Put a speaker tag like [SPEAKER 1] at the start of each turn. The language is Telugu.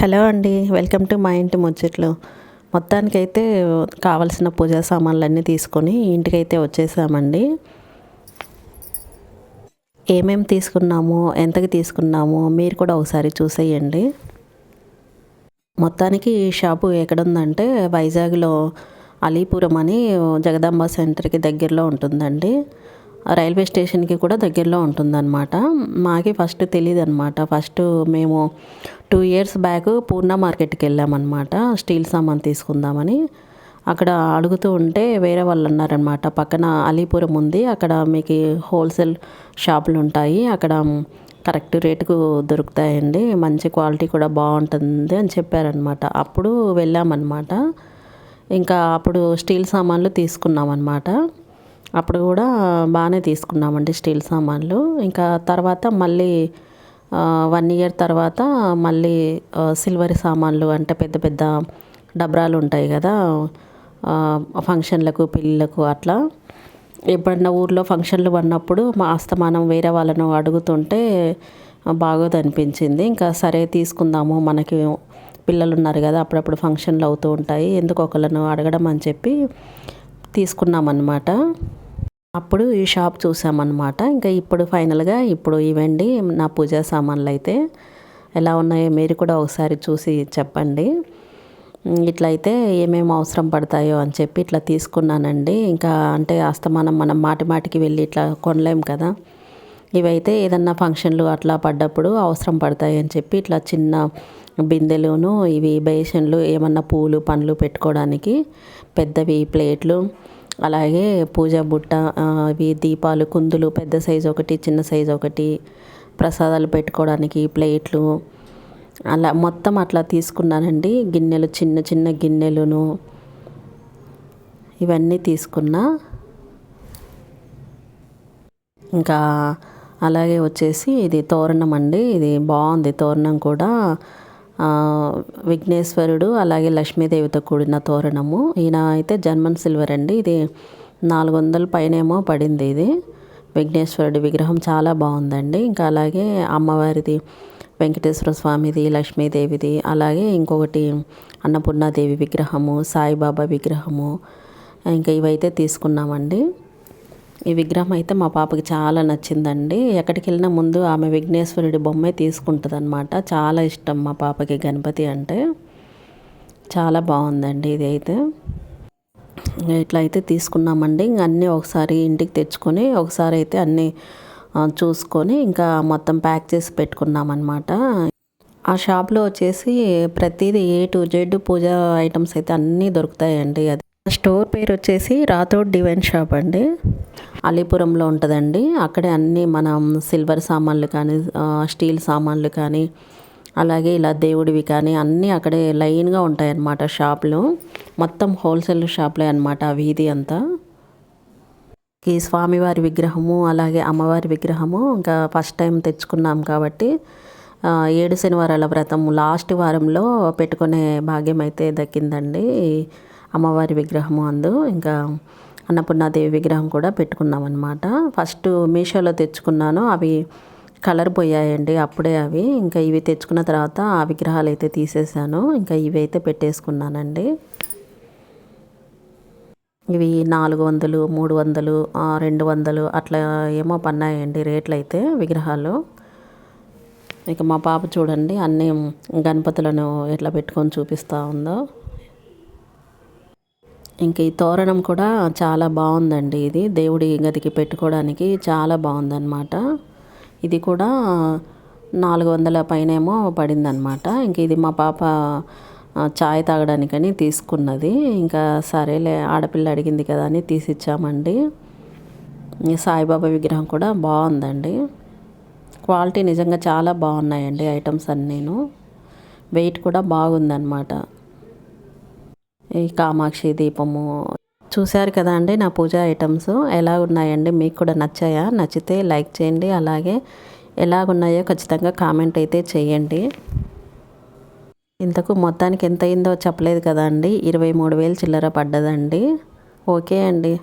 [SPEAKER 1] హలో అండి వెల్కమ్ టు మా ఇంటి ముచ్చట్లు. మొత్తానికైతే కావలసిన పూజా సామాన్లన్నీ తీసుకొని ఇంటికైతే వచ్చేసామండి. ఏమేమి తీసుకున్నాము ఎంతకి తీసుకున్నాము మీరు కూడా ఒకసారి చూసేయండి. మొత్తానికి ఈ షాపు ఎక్కడుందంటే వైజాగ్లో అలీపురం అని జగదాంబ సెంటర్కి దగ్గరలో ఉంటుందండి. రైల్వే స్టేషన్కి కూడా దగ్గరలో ఉంటుందన్నమాట. మాకి ఫస్ట్ తెలియదు అనమాట ఫస్ట్ మేము టూ ఇయర్స్ బ్యాక్ పూర్ణ మార్కెట్కి వెళ్ళామన్నమాట. స్టీల్ సామాన్ తీసుకుందామని. అక్కడ అడుగుతూ ఉంటే వేరే వాళ్ళు అన్నారనమాట పక్కన అలీపురం ఉంది. అక్కడ మీకు హోల్సేల్ షాపులు ఉంటాయి. అక్కడ కరెక్ట్ రేటుకు దొరుకుతాయండి. మంచి క్వాలిటీ కూడా బాగుంటుంది అని చెప్పారనమాట అప్పుడు వెళ్ళామన్నమాట. ఇంకా అప్పుడు స్టీల్ సామాన్లు తీసుకున్నాం అనమాట అప్పుడు కూడా బాగానే తీసుకున్నామండి స్టీల్ సామాన్లు. ఇంకా తర్వాత మళ్ళీ వన్ ఇయర్ తర్వాత మళ్ళీ సిల్వర్ సామాన్లు అంటే పెద్ద పెద్ద డబ్రాలు ఉంటాయి కదా ఫంక్షన్లకు పెళ్ళిళ్ళకు అట్లా. ఎప్పుడన్నా ఊర్లో ఫంక్షన్లు పడినప్పుడు మా ఆస్తమానం వేరే వాళ్ళను అడుగుతుంటే బాగోదు అనిపించింది. ఇంకా సరే తీసుకుందాము మనకి పిల్లలు ఉన్నారు కదా అప్పుడప్పుడు ఫంక్షన్లు అవుతూ ఉంటాయి ఎందుకు ఒకళ్ళను అడగడం అని చెప్పి తీసుకున్నామన్నమాట. అప్పుడు ఈ షాప్ చూసామన్నమాట. ఇంకా ఇప్పుడు ఫైనల్గా ఇప్పుడు ఇవండి నా పూజా సామాన్లు అయితే ఎలా ఉన్నాయో మీరు కూడా ఒకసారి చూసి చెప్పండి. ఇట్లయితే ఏమేమి అవసరం పడతాయో అని చెప్పి ఇట్లా తీసుకున్నానండి. ఇంకా అంటే అస్తమానం మనం మాటి మాటికి వెళ్ళి ఇట్లా కొనలేం కదా. ఇవైతే ఏదన్నా ఫంక్షన్లు అట్లా పడ్డప్పుడు అవసరం పడతాయి అని చెప్పి ఇట్లా చిన్న బిందెలును ఇవి బేషన్లు ఏమన్నా పూలు పండ్లు పెట్టుకోవడానికి పెద్దవి ప్లేట్లు అలాగే పూజ బుట్ట అవి దీపాలు కుందులు పెద్ద సైజు ఒకటి చిన్న సైజు ఒకటి ప్రసాదాలు పెట్టుకోవడానికి ప్లేట్లు. అలా మొత్తం అట్లా తీసుకున్నానండి. గిన్నెలు చిన్న చిన్న గిన్నెలును ఇవన్నీ తీసుకున్నా. ఇంకా అలాగే వచ్చేసి ఇది తోరణం అండి. ఇది బాగుంది తోరణం కూడా. విఘ్నేశ్వరుడు అలాగే లక్ష్మీదేవితో కూడిన తోరణము. ఈయన అయితే జన్మన్ సిల్వర్ అండి. ఇది నాలుగు వందల పైనేమో పడింది ఇది. విఘ్నేశ్వరుడి విగ్రహం చాలా బాగుందండి. ఇంకా అలాగే అమ్మవారిది వెంకటేశ్వర స్వామిది లక్ష్మీదేవిది అలాగే ఇంకొకటి అన్నపూర్ణాదేవి విగ్రహము సాయిబాబా విగ్రహము ఇంకా ఇవైతే తీసుకున్నామండి. ఈ విగ్రహం అయితే మా పాపకి చాలా నచ్చిందండి. ఎక్కడికి వెళ్ళినా ముందు ఆమె విఘ్నేశ్వరుడి బొమ్మే తీసుకుంటుంది అనమాట చాలా ఇష్టం మా పాపకి గణపతి అంటే. చాలా బాగుందండి ఇది అయితే ఇట్లా అయితే తీసుకున్నామండి. ఇంక అన్నీ ఒకసారి ఇంటికి తెచ్చుకొని ఒకసారి అయితే అన్నీ చూసుకొని ఇంకా మొత్తం ప్యాక్ చేసి పెట్టుకున్నామన్నమాట. ఆ షాప్లో వచ్చేసి ప్రతిదీ A to Z puja items అయితే అన్నీ దొరుకుతాయండి అది. స్టోర్ పేరు వచ్చేసి రాథోడ్ డివైన్ షాప్ అండి. అలీపురంలో ఉంటుందండి. అక్కడే అన్నీ మనం సిల్వర్ సామాన్లు కానీ స్టీల్ సామాన్లు కానీ అలాగే ఇలా దేవుడివి కానీ అన్నీ అక్కడే లైన్గా ఉంటాయి అన్నమాట షాపులు. మొత్తం హోల్సేల్ షాప్లే అనమాట ఆ వీధి అంతా. ఈ స్వామివారి విగ్రహము అలాగే అమ్మవారి విగ్రహము ఇంకా ఫస్ట్ టైం తెచ్చుకున్నాం కాబట్టి ఏడు శనివారాల వ్రతం లాస్ట్ వారంలో పెట్టుకునే భాగ్యం అయితే దక్కిందండి అమ్మవారి విగ్రహము అందు. ఇంకా అన్నపూర్ణాదేవి విగ్రహం కూడా పెట్టుకున్నాం అనమాట ఫస్ట్ మీషోలో తెచ్చుకున్నాను. అవి కలర్ పోయాయండి. అప్పుడే అవి. ఇంకా ఇవి తెచ్చుకున్న తర్వాత ఆ విగ్రహాలు అయితే తీసేసాను. ఇంకా ఇవి అయితే పెట్టేసుకున్నానండి. ఇవి నాలుగు వందలు మూడు వందలు రెండు వందలు అట్లా ఏమో పన్నాయండి రేట్లు అయితే విగ్రహాలు. ఇక మా పాప చూడండి అన్నీ గణపతులను ఎట్లా పెట్టుకొని చూపిస్తూ ఉందో. ఇంక ఈ తోరణం కూడా చాలా బాగుందండి ఇది. దేవుడి గదికి పెట్టుకోవడానికి చాలా బాగుందన్నమాట. ఇది కూడా నాలుగు వందల పైనేమో పడిందనమాట ఇంక ఇది మా పాప చాయ్ తాగడానికని తీసుకున్నది. ఇంకా సరేలే ఆడపిల్ల అడిగింది కదా అని తీసిచ్చామండి. సాయిబాబా విగ్రహం కూడా బాగుందండి. క్వాలిటీ నిజంగా చాలా బాగున్నాయండి ఐటమ్స్ అన్నీను. వెయిట్ కూడా బాగుందన్నమాట. ఈ కామాక్షి దీపము. చూశారు కదా అండి నా పూజా ఐటమ్స్? ఎలా ఉన్నాయండి? మీకు కూడా నచ్చాయా? నచ్చితే లైక్ చేయండి. అలాగే ఎలాగున్నాయో ఖచ్చితంగా కామెంట్ అయితే చేయండి. ఇంతకు మొత్తానికి ఎంత అయిందో చెప్పలేదు కదా అండి. ఇరవై మూడు వేలు చిల్లర పడ్డదండి. ఓకే అండి.